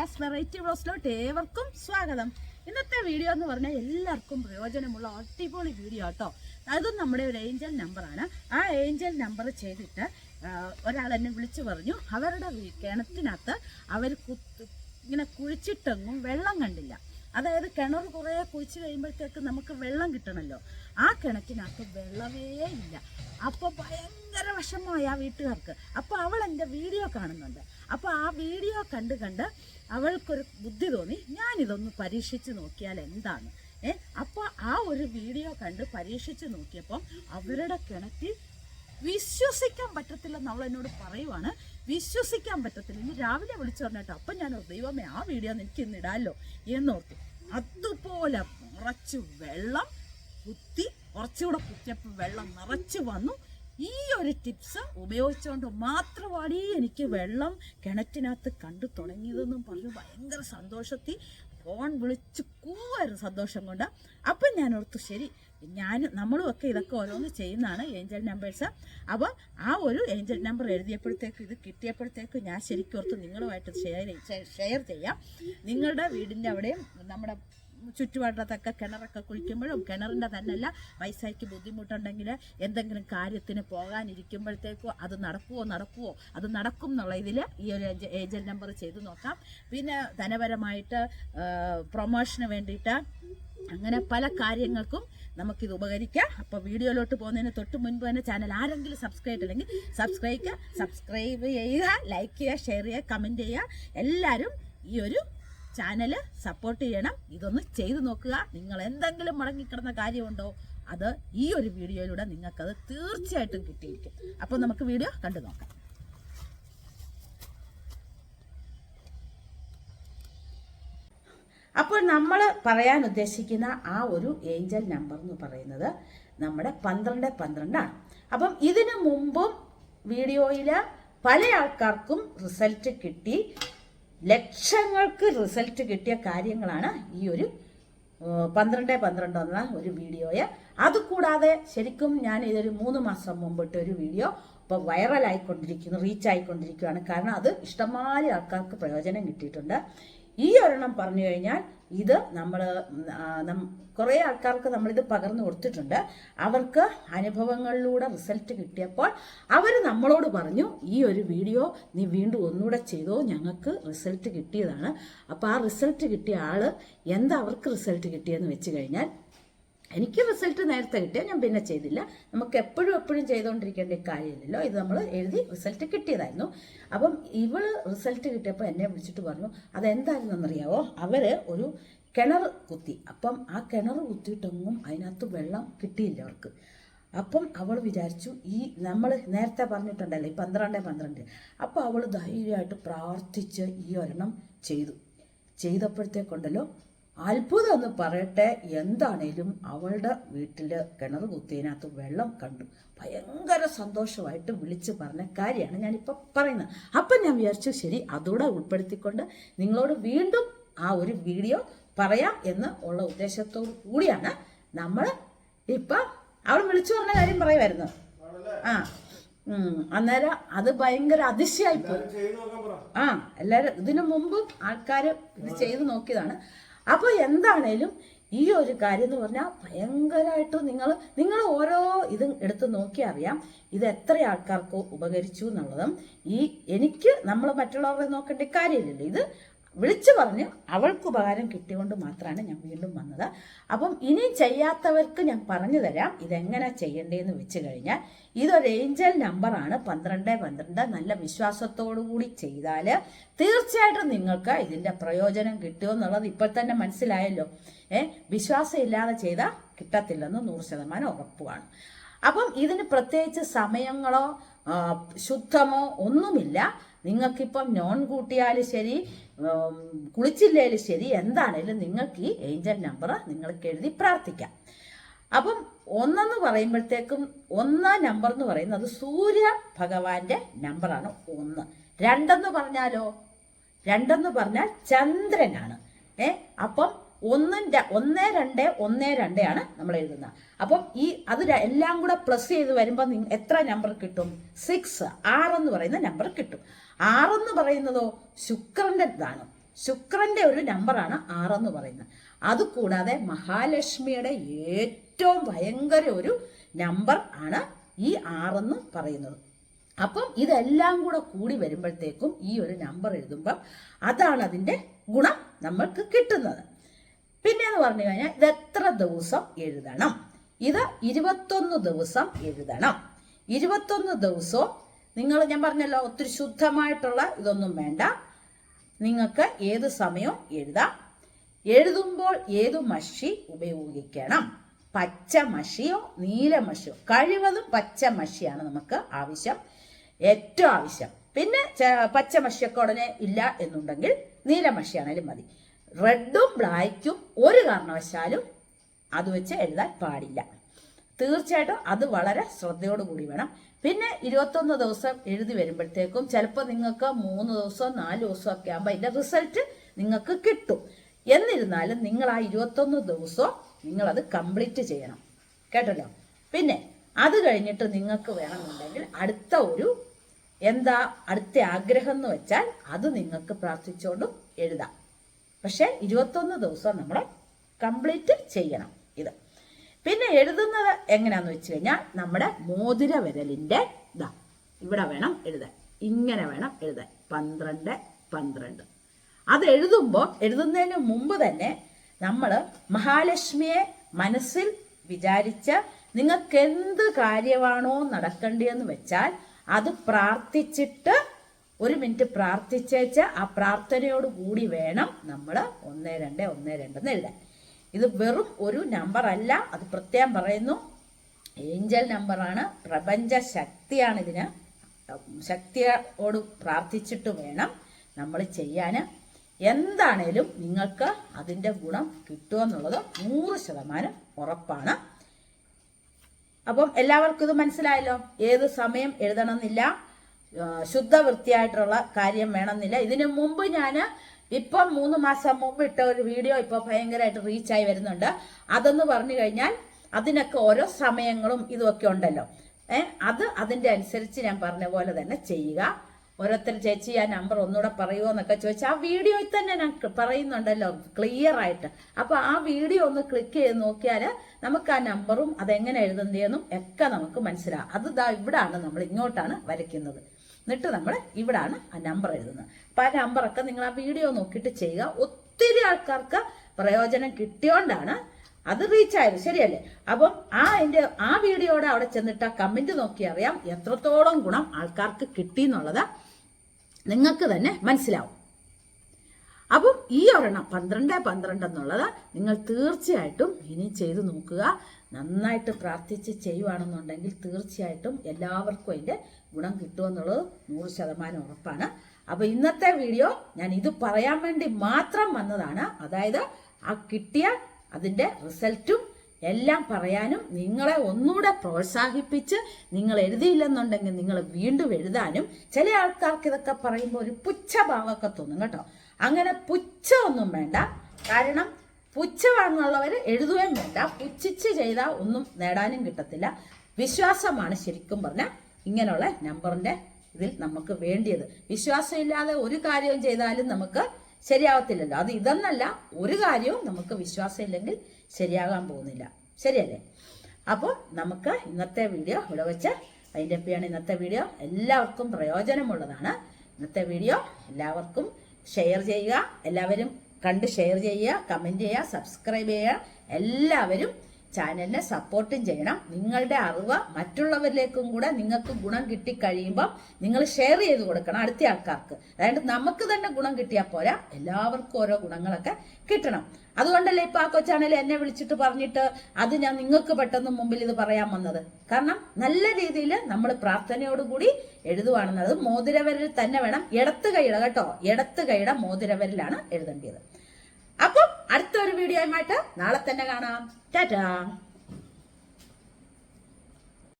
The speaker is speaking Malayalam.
റിയാസ് വെറൈറ്റി ബ്ലോസിലോട്ട് ഏവർക്കും സ്വാഗതം. ഇന്നത്തെ വീഡിയോ എന്ന് പറഞ്ഞാൽ എല്ലാവർക്കും പ്രയോജനമുള്ള അടിപൊളി വീഡിയോ കേട്ടോ അതും നമ്മുടെ ഒരു ഏഞ്ചൽ നമ്പറാണ് ആ ഏഞ്ചൽ നമ്പർ ചെയ്തിട്ട് ഒരാൾ എന്നെ വിളിച്ചു പറഞ്ഞു അവരുടെ കിണത്തിനകത്ത് അവർ കുത്ത് ഇങ്ങനെ കുഴിച്ചിട്ടെങ്ങും വെള്ളം കണ്ടില്ല. അതായത് കിണർ കുറേ കുഴിച്ച് കഴിയുമ്പോഴത്തേക്ക് നമുക്ക് വെള്ളം കിട്ടണമല്ലോ ആ കിണറ്റിനകത്ത് വെള്ളമേ ഇല്ല. അപ്പോൾ ഭയങ്കര വിഷമമായി ആ വീട്ടുകാർക്ക്. അപ്പോൾ അവൾ എന്റെ വീഡിയോ കാണുന്നുണ്ട്. അപ്പോൾ ആ വീഡിയോ കണ്ട് കണ്ട് അവൾക്കൊരു ബുദ്ധി തോന്നി ഞാനിതൊന്ന് പരീക്ഷിച്ച് നോക്കിയാൽ എന്താണ്? ഏ അപ്പോൾ ആ ഒരു വീഡിയോ കണ്ട് പരീക്ഷിച്ച് നോക്കിയപ്പം അവരുടെ കിണറ്റിൽ വിശ്വസിക്കാൻ പറ്റത്തില്ലെന്ന് നമ്മൾ എന്നോട് പറയുവാണ്. വിശ്വസിക്കാൻ പറ്റത്തില്ല. ഇനി രാവിലെ വിളിച്ചു പറഞ്ഞിട്ടോ അപ്പം ഞാൻ ദൈവമേ ആ വീഡിയോ എനിക്ക് ഇന്ന് ഇടാമല്ലോ എന്നോർത്തു അതുപോലെ നിറച്ച് വെള്ളം കുത്തി കുറച്ചുകൂടെ കുത്തിയപ്പോൾ വെള്ളം നിറച്ച് വന്നു. ഈ ഒരു ടിപ്സ് ഉപയോഗിച്ചുകൊണ്ട് മാത്രമാണ് എനിക്ക് വെള്ളം കിണറ്റിനകത്ത് കണ്ടു തുടങ്ങിയതെന്നും പറഞ്ഞു ഭയങ്കര സന്തോഷത്തിൽ ഫോൺ വിളിച്ച് കൂവായിരുന്നു സന്തോഷം കൊണ്ട്. അപ്പം ഞാൻ ഓർത്തു ശരി ഞാൻ നമ്മളും ഒക്കെ ഇതൊക്കെ ഓരോന്ന് ചെയ്യുന്നതാണ് ഏഞ്ചൽ നമ്പേഴ്സ്. അപ്പോൾ ആ ഒരു ഏഞ്ചൽ നമ്പർ എഴുതിയപ്പോഴത്തേക്ക് ഇത് കിട്ടിയപ്പോഴത്തേക്ക് ഞാൻ ശരിക്കും ഓർത്ത് നിങ്ങളുമായിട്ട് ഷെയർ ഷെയർ ചെയ്യാം. നിങ്ങളുടെ വീടിന്റെ അവിടെയും നമ്മുടെ ചുറ്റുപാടത്തൊക്കെ കിണറൊക്കെ കുഴിക്കുമ്പോഴും കിണറിന്റെ തന്നെയല്ല പൈസയ്ക്ക് ബുദ്ധിമുട്ടുണ്ടെങ്കിൽ എന്തെങ്കിലും കാര്യത്തിന് പോകാനിരിക്കുമ്പോഴത്തേക്കോ അത് നടക്കുമോ നടക്കുമോ അത് നടക്കും എന്നുള്ള ഇതിൽ ഈ ഒരു ഏജന്റ് നമ്പർ ചെയ്ത് നോക്കാം. പിന്നെ ധനപരമായിട്ട് പ്രൊമോഷന് വേണ്ടിയിട്ട് അങ്ങനെ പല കാര്യങ്ങൾക്കും നമുക്കിത് ഉപകരിക്കാം. അപ്പോൾ വീഡിയോയിലോട്ട് പോകുന്നതിന് തൊട്ട് മുൻപ് തന്നെ ചാനൽ ആരെങ്കിലും സബ്സ്ക്രൈബ് ചെയ്തില്ലെങ്കിൽ സബ്സ്ക്രൈബ് സബ്സ്ക്രൈബ് ചെയ്യുക ലൈക്ക് ചെയ്യുക ഷെയർ ചെയ്യുക കമന്റ് ചെയ്യുക. എല്ലാവരും ഈ ഒരു ചാനൽ സപ്പോർട്ട് ചെയ്യണം. ഇതൊന്ന് ചെയ്തു നോക്കുക. നിങ്ങൾ എന്തെങ്കിലും മുടങ്ങിക്കിടന്ന കാര്യമുണ്ടോ അത് ഈ ഒരു വീഡിയോയിലൂടെ നിങ്ങൾക്കത് തീർച്ചയായിട്ടും കിട്ടിയിരിക്കും. അപ്പോൾ നമുക്ക് വീഡിയോ കണ്ടു നോക്കാം. അപ്പോൾ നമ്മൾ പറയാൻ ഉദ്ദേശിക്കുന്ന ആ ഒരു ഏഞ്ചൽ നമ്പർ എന്ന് പറയുന്നത് നമ്മുടെ പന്ത്രണ്ട് പന്ത്രണ്ടാണ്. അപ്പം ഇതിനു മുമ്പും വീഡിയോയിൽ പല ആൾക്കാർക്കും റിസൾട്ട് കിട്ടി. ലക്ഷങ്ങൾക്ക് റിസൾട്ട് കിട്ടിയ കാര്യങ്ങളാണ് ഈ ഒരു പന്ത്രണ്ട് പന്ത്രണ്ട് എന്ന ഒരു വീഡിയോയെ. അതുകൂടാതെ ശരിക്കും ഞാൻ ഇതൊരു മൂന്ന് മാസം മുമ്പിട്ട് ഒരു വീഡിയോ ഇപ്പോൾ വൈറലായിക്കൊണ്ടിരിക്കുന്നു റീച്ച് ആയിക്കൊണ്ടിരിക്കുകയാണ് കാരണം അത് ഇഷ്ടംമാതിരി ആൾക്കാർക്ക് പ്രയോജനം കിട്ടിയിട്ടുണ്ട്. ഈ ഒരെണ്ണം പറഞ്ഞു കഴിഞ്ഞാൽ ഇത് നമ്മൾ കുറേ ആൾക്കാർക്ക് നമ്മളിത് പകർന്നു കൊടുത്തിട്ടുണ്ട്. അവർക്ക് അനുഭവങ്ങളിലൂടെ റിസൾട്ട് കിട്ടിയപ്പോൾ അവർ നമ്മളോട് പറഞ്ഞു ഈ ഒരു വീഡിയോ നീ വീണ്ടും ഒന്നുകൂടെ ചെയ്തോ ഞങ്ങൾക്ക് റിസൾട്ട് കിട്ടിയതാണ്. അപ്പോൾ ആ റിസൾട്ട് കിട്ടിയ ആൾ എന്താ അവർക്ക് റിസൾട്ട് കിട്ടിയെന്ന് വെച്ച് കഴിഞ്ഞാൽ എനിക്ക് റിസൾട്ട് നേരത്തെ കിട്ടിയാൽ ഞാൻ പിന്നെ ചെയ്തില്ല. നമുക്ക് എപ്പോഴും എപ്പോഴും ചെയ്തുകൊണ്ടിരിക്കേണ്ട കാര്യമില്ലല്ലോ. ഇത് നമ്മൾ എഴുതി റിസൾട്ട് കിട്ടിയതായിരുന്നു. അപ്പം ഇവൾ റിസൾട്ട് കിട്ടിയപ്പോൾ എന്നെ വിളിച്ചിട്ട് പറഞ്ഞു അതെന്തായിരുന്നെന്നറിയാവോ അവർ ഒരു കിണർ കുത്തി. അപ്പം ആ കിണർ കുത്തിയിട്ടൊന്നും അതിനകത്ത് വെള്ളം കിട്ടിയില്ല അവർക്ക്. അപ്പം അവൾ വിചാരിച്ചു ഈ നമ്മൾ നേരത്തെ പറഞ്ഞിട്ടുണ്ടല്ലോ ഈ പന്ത്രണ്ട് പന്ത്രണ്ട്. അപ്പോൾ അവൾ ധൈര്യമായിട്ട് പ്രാർത്ഥിച്ച് ഈ ഒരെണ്ണം ചെയ്തു. ചെയ്തപ്പോഴത്തേക്കുണ്ടല്ലോ അത്ഭുതം എന്ന് പറയട്ടെ എന്താണേലും അവളുടെ വീട്ടിൽ കിണർ കുത്തിയതിനകത്ത് വെള്ളം കണ്ടു. ഭയങ്കര സന്തോഷമായിട്ട് വിളിച്ച് പറഞ്ഞ കാര്യമാണ് ഞാനിപ്പോൾ പറയുന്നത്. അപ്പം ഞാൻ വിചാരിച്ചു ശരി അതോടെ ഉൾപ്പെടുത്തിക്കൊണ്ട് നിങ്ങളോട് വീണ്ടും ആ ഒരു വീഡിയോ പറയാം എന്ന് ഉള്ള ഉദ്ദേശത്തോടു കൂടിയാണ് നമ്മൾ ഇപ്പം അവൾ വിളിച്ചു പറഞ്ഞ കാര്യം പറയുമായിരുന്നു. ആ അന്നേരം അത് ഭയങ്കര അതിശയായിപ്പോയി. ആ എല്ലാവരും ഇതിനു മുമ്പും ആൾക്കാർ ഇത് ചെയ്തു നോക്കിയതാണ്. അപ്പോൾ എന്താണേലും ഈ ഒരു കാര്യം എന്ന് പറഞ്ഞാൽ ഭയങ്കരമായിട്ട് നിങ്ങൾ നിങ്ങൾ ഓരോ ഇതും എടുത്ത് നോക്കി അറിയാം ഇത് എത്ര ആൾക്കാർക്ക് ഉപകരിച്ചു എന്നുള്ളതും. ഈ എനിക്ക് നമ്മൾ മറ്റുള്ളവരെ നോക്കേണ്ട കാര്യമില്ലല്ലോ. ഇത് വിളിച്ചു പറഞ്ഞ് അവൾക്ക് ഉപകാരം കിട്ടിയോണ്ട് മാത്രമാണ് ഞാൻ വീണ്ടും വന്നത്. അപ്പം ഇനി ചെയ്യാത്തവർക്ക് ഞാൻ പറഞ്ഞു തരാം ഇതെങ്ങനെ ചെയ്യേണ്ടതെന്ന് വെച്ച് കഴിഞ്ഞാൽ ഇതൊരു ഏഞ്ചൽ നമ്പറാണ് പന്ത്രണ്ട് പന്ത്രണ്ട്. നല്ല വിശ്വാസത്തോടു കൂടി ചെയ്താൽ തീർച്ചയായിട്ടും നിങ്ങൾക്ക് ഇതിന്റെ പ്രയോജനം കിട്ടുമോ എന്നുള്ളത് ഇപ്പോൾ തന്നെ മനസ്സിലായല്ലോ. ഏ വിശ്വാസം ഇല്ലാതെ ചെയ്താൽ കിട്ടത്തില്ലെന്ന് നൂറ് ശതമാനം ഉറപ്പുമാണ് അപ്പം ഇതിന് പ്രത്യേകിച്ച് സമയങ്ങളോ ശുദ്ധമോ ഒന്നുമില്ല. നിങ്ങൾക്കിപ്പം നോൺ കൂട്ടിയാലും ശരി കുളിച്ചില്ലേലും ശരി എന്താണേലും നിങ്ങൾക്ക് ഈ ഏഞ്ചൽ നമ്പർ നിങ്ങൾക്ക് എഴുതി പ്രാർത്ഥിക്കാം. അപ്പം ഒന്നെന്ന് പറയുമ്പോഴത്തേക്കും ഒന്നാം നമ്പർ എന്ന് പറയുന്നത് സൂര്യ ഭഗവാന്റെ നമ്പറാണ് ഒന്ന്. രണ്ടെന്ന് പറഞ്ഞാലോ? രണ്ടെന്ന് പറഞ്ഞാൽ ചന്ദ്രനാണ്. ഏ അപ്പം ഒന്നും ഒന്ന് രണ്ട് ഒന്ന് രണ്ട് ആണ് നമ്മൾ എഴുതുന്നത് അപ്പം ഈ അത് എല്ലാം കൂടെ പ്ലസ് ചെയ്ത് വരുമ്പോൾ എത്ര നമ്പർ കിട്ടും? സിക്സ് ആറെന്ന് പറയുന്ന നമ്പർ കിട്ടും. ആറെന്ന് പറയുന്നതോ? ശുക്രന്റെ ഇതാണ്. ശുക്രന്റെ ഒരു നമ്പറാണ് ആറെന്ന് പറയുന്നത്. അതുകൂടാതെ മഹാലക്ഷ്മിയുടെ ഏറ്റവും ഭയങ്കര ഒരു നമ്പർ ആണ് ഈ ആറെന്ന് പറയുന്നത്. അപ്പം ഇതെല്ലാം കൂടെ കൂടി വരുമ്പോഴത്തേക്കും ഈ ഒരു നമ്പർ എഴുതുമ്പം അതാണ് അതിന്റെ ഗുണം നമ്മൾക്ക് കിട്ടുന്നത്. പിന്നെ എന്ന് പറഞ്ഞു കഴിഞ്ഞാൽ ഇത് എത്ര ദിവസം എഴുതണം? ഇത് ഇരുപത്തൊന്ന് ദിവസം എഴുതണം. ഇരുപത്തൊന്ന് ദിവസവും നിങ്ങൾ ഞാൻ പറഞ്ഞല്ലോ ഒത്തിരി ശുദ്ധമായിട്ടുള്ള ഇതൊന്നും വേണ്ട. നിങ്ങൾക്ക് ഏത് സമയവും എഴുതാം. എഴുതുമ്പോൾ ഏതു മഷി ഉപയോഗിക്കണം? പച്ച മഷിയോ നീല മഷിയോ? കഴിവതും പച്ച മഷിയാണ് നമുക്ക് ആവശ്യം ഏറ്റവും ആവശ്യം. പിന്നെ പച്ച മഷിയൊക്കെ ഉടനെ ഇല്ല എന്നുണ്ടെങ്കിൽ നീല മഷിയാണേലും മതി. റെഡും ബ്ലാക്കും ഒരു കാരണവശാലും അത് വെച്ച് എഴുതാൻ പാടില്ല. തീർച്ചയായിട്ടും അത് വളരെ ശ്രദ്ധയോടുകൂടി വേണം. പിന്നെ ഇരുപത്തൊന്ന് ദിവസം എഴുതി വരുമ്പോഴത്തേക്കും ചിലപ്പോൾ നിങ്ങൾക്ക് മൂന്ന് ദിവസം നാല് ദിവസം ഒക്കെ ആകുമ്പോൾ അതിന്റെ റിസൾട്ട് നിങ്ങൾക്ക് കിട്ടും. എന്നിരുന്നാലും നിങ്ങൾ ആ ഇരുപത്തൊന്ന് ദിവസവും നിങ്ങളത് കംപ്ലീറ്റ് ചെയ്യണം. കേട്ടല്ലോ? പിന്നെ അത് കഴിഞ്ഞിട്ട് നിങ്ങൾക്ക് വേണമെന്നുണ്ടെങ്കിൽ അടുത്ത ഒരു എന്താ അടുത്ത ആഗ്രഹം എന്ന് വെച്ചാൽ അത് നിങ്ങൾക്ക് പ്രാർത്ഥിച്ചുകൊണ്ടും എഴുതാം. പക്ഷെ ഇരുപത്തൊന്ന് ദിവസം നമ്മൾ കംപ്ലീറ്റ് ചെയ്യണം ഇത്. പിന്നെ എഴുതുന്നത് എങ്ങനെയാന്ന് വെച്ച് കഴിഞ്ഞാൽ നമ്മുടെ മോതിര വിരലിന്റെ ഇതാ ഇവിടെ വേണം എഴുതാൻ. ഇങ്ങനെ വേണം എഴുതാൻ. പന്ത്രണ്ട് പന്ത്രണ്ട്. അത് എഴുതുമ്പോൾ എഴുതുന്നതിന് മുമ്പ് തന്നെ നമ്മൾ മഹാലക്ഷ്മിയെ മനസ്സിൽ വിചാരിച്ച് നിങ്ങൾക്ക് എന്ത് കാര്യമാണോ നടക്കേണ്ടതെന്ന് വെച്ചാൽ അത് പ്രാർത്ഥിച്ചിട്ട് ഒരു മിനിറ്റ് പ്രാർത്ഥിച്ചേച്ച് ആ പ്രാർത്ഥനയോട് കൂടി വേണം നമ്മൾ ഒന്ന് രണ്ട് ഒന്ന് രണ്ട് എന്ന് എഴുതാൻ. ഇത് വെറും ഒരു നമ്പർ അല്ല അത് പ്രത്യേകം പറയുന്നു. ഏഞ്ചൽ നമ്പറാണ് പ്രപഞ്ച ശക്തിയാണ് ഇതിന്. ശക്തിയോട് പ്രാർത്ഥിച്ചിട്ട് വേണം നമ്മൾ ചെയ്യാൻ എന്താണേലും നിങ്ങൾക്ക് അതിന്റെ ഗുണം കിട്ടുമെന്നുള്ളത് നൂറ് ശതമാനം ഉറപ്പാണ്. അപ്പം എല്ലാവർക്കും ഇത് മനസ്സിലായല്ലോ? ഏത് സമയം എഴുതണമെന്നില്ല? ശുദ്ധ വൃത്തിയായിട്ടുള്ള കാര്യം വേണമെന്നില്ല. ഇതിനു മുമ്പ് ഞാൻ ഇപ്പം മൂന്ന് മാസം മുമ്പ് ഇട്ട ഒരു വീഡിയോ ഇപ്പോൾ ഭയങ്കരമായിട്ട് റീച്ചായി വരുന്നുണ്ട്. അതെന്ന് പറഞ്ഞു കഴിഞ്ഞാൽ അതിനൊക്കെ ഓരോ സമയങ്ങളും ഇതുമൊക്കെ ഉണ്ടല്ലോ. ഏഹ് അത് അതിന്റെ അനുസരിച്ച് ഞാൻ പറഞ്ഞ പോലെ തന്നെ ചെയ്യുക. ഓരോരുത്തർ ചേച്ചി ആ നമ്പർ ഒന്നുകൂടെ പറയുമോ എന്നൊക്കെ ചോദിച്ചാൽ ആ വീഡിയോയിൽ തന്നെ ഞാൻ പറയുന്നുണ്ടല്ലോ ക്ലിയർ ആയിട്ട്. അപ്പൊ ആ വീഡിയോ ഒന്ന് ക്ലിക്ക് ചെയ്ത് നോക്കിയാൽ നമുക്ക് ആ നമ്പറും അതെങ്ങനെ എഴുതുന്നതെന്നും ഒക്കെ നമുക്ക് മനസ്സിലാവും അത് ദാ ഇവിടാണ് നമ്മൾ ഇങ്ങോട്ടാണ് വരയ്ക്കുന്നത്. എന്നിട്ട് നമ്മൾ ഇവിടാണ് ആ നമ്പർ എഴുതുന്നത്. അപ്പൊ ആ നമ്പറൊക്കെ നിങ്ങൾ ആ വീഡിയോ നോക്കിയിട്ട് ചെയ്യുക. ഒത്തിരി ആൾക്കാർക്ക് പ്രയോജനം കിട്ടിയോണ്ടാണ് അത് റീച്ച് ആയത്. ശരിയല്ലേ? അപ്പം ആ എന്റെ ആ വീഡിയോയുടെ അവിടെ ചെന്നിട്ട് ആ കമന്റ് നോക്കി അറിയാം എത്രത്തോളം ഗുണം ആൾക്കാർക്ക് കിട്ടി എന്നുള്ളത് നിങ്ങൾക്ക് തന്നെ മനസ്സിലാവും. അപ്പം ഈ ഒരെണ്ണം പന്ത്രണ്ട് പന്ത്രണ്ട് എന്നുള്ളത് നിങ്ങൾ തീർച്ചയായിട്ടും ഇനി ചെയ്തു നോക്കുക. നന്നായിട്ട് പ്രാർത്ഥിച്ച് ചെയ്യുവാണെന്നുണ്ടെങ്കിൽ തീർച്ചയായിട്ടും എല്ലാവർക്കും അതിന്റെ ഗുണം കിട്ടുമെന്നുള്ളത് നൂറ് ശതമാനം ഉറപ്പാണ്. അപ്പോൾ ഇന്നത്തെ വീഡിയോ ഞാൻ ഇത് പറയാൻ വേണ്ടി മാത്രം വന്നതാണ്. അതായത് ആ കിട്ടിയ അതിന്റെ റിസൾട്ടും എല്ലാം പറയാനും നിങ്ങളെ ഒന്നുകൂടെ പ്രോത്സാഹിപ്പിച്ച് നിങ്ങൾ എഴുതിയില്ലെന്നുണ്ടെങ്കിൽ നിങ്ങൾ വീണ്ടും എഴുതാനും ചില ആൾക്കാർക്ക് ഇതൊക്കെ പറയുമ്പോൾ ഒരു പുച്ഛഭാവമൊക്കെ തോന്നും കേട്ടോ. അങ്ങനെ പുച്ഛമൊന്നും വേണ്ട. കാരണം പുച്ഛമാണെന്നുള്ളവർ എഴുതുകയും വേണ്ട. പുച്ഛിച്ച് ചെയ്താൽ ഒന്നും നേടാനും കിട്ടത്തില്ല. വിശ്വാസമാണ് ശരിക്കും പറഞ്ഞാൽ ഇങ്ങനെയുള്ള നമ്പറിന്റെ ഇതിൽ നമുക്ക് വേണ്ടിയത്. വിശ്വാസമില്ലാതെ ഒരു കാര്യവും ചെയ്താലും നമുക്ക് ശരിയാവത്തില്ലല്ലോ. അത് ഇതെന്നല്ല ഒരു കാര്യവും നമുക്ക് വിശ്വാസമില്ലെങ്കിൽ ശരിയാകാൻ പോകുന്നില്ല. ശരിയല്ലേ? അപ്പോൾ നമുക്ക് ഇന്നത്തെ വീഡിയോ ഇവിടെ വെച്ച് അതിന്റെ ഒപ്പിയാണ് ഇന്നത്തെ വീഡിയോ. എല്ലാവർക്കും പ്രയോജനമുള്ളതാണ് ഇന്നത്തെ വീഡിയോ. എല്ലാവർക്കും ഷെയർ ചെയ്യുക. എല്ലാവരും കണ്ട് ഷെയർ ചെയ്യുക കമന്റ് ചെയ്യുക സബ്സ്ക്രൈബ് ചെയ്യുക. എല്ലാവരും ചാനലിനെ സപ്പോർട്ടും ചെയ്യണം. നിങ്ങളുടെ അറിവ് മറ്റുള്ളവരിലേക്കും കൂടെ നിങ്ങൾക്ക് ഗുണം കിട്ടിക്കഴിയുമ്പോൾ നിങ്ങൾ ഷെയർ ചെയ്ത് കൊടുക്കണം അടുത്ത ആൾക്കാർക്ക്. അതായത് നമുക്ക് തന്നെ ഗുണം കിട്ടിയാൽ പോരാ. എല്ലാവർക്കും ഓരോ ഗുണങ്ങളൊക്കെ കിട്ടണം. അതുകൊണ്ടല്ലേ ഇപ്പൊ ആ കൊച്ചാണേലും എന്നെ വിളിച്ചിട്ട് പറഞ്ഞിട്ട് അത് ഞാൻ നിങ്ങൾക്ക് പെട്ടെന്ന് മുമ്പിൽ ഇത് പറയാൻ വന്നത്. കാരണം നല്ല രീതിയിൽ നമ്മൾ പ്രാർത്ഥനയോടുകൂടി എഴുതുവാണെന്നത് മോതിരവരിൽ തന്നെ വേണം. ഇടത്ത് കൈയുടെ കേട്ടോ? ഇടത്ത് കൈയുടെ മോതിരവരിലാണ് എഴുതേണ്ടത് അപ്പം അടുത്ത ഒരു വീഡിയോയുമായിട്ട് നാളെ തന്നെ കാണാം. ടാറ്റാ.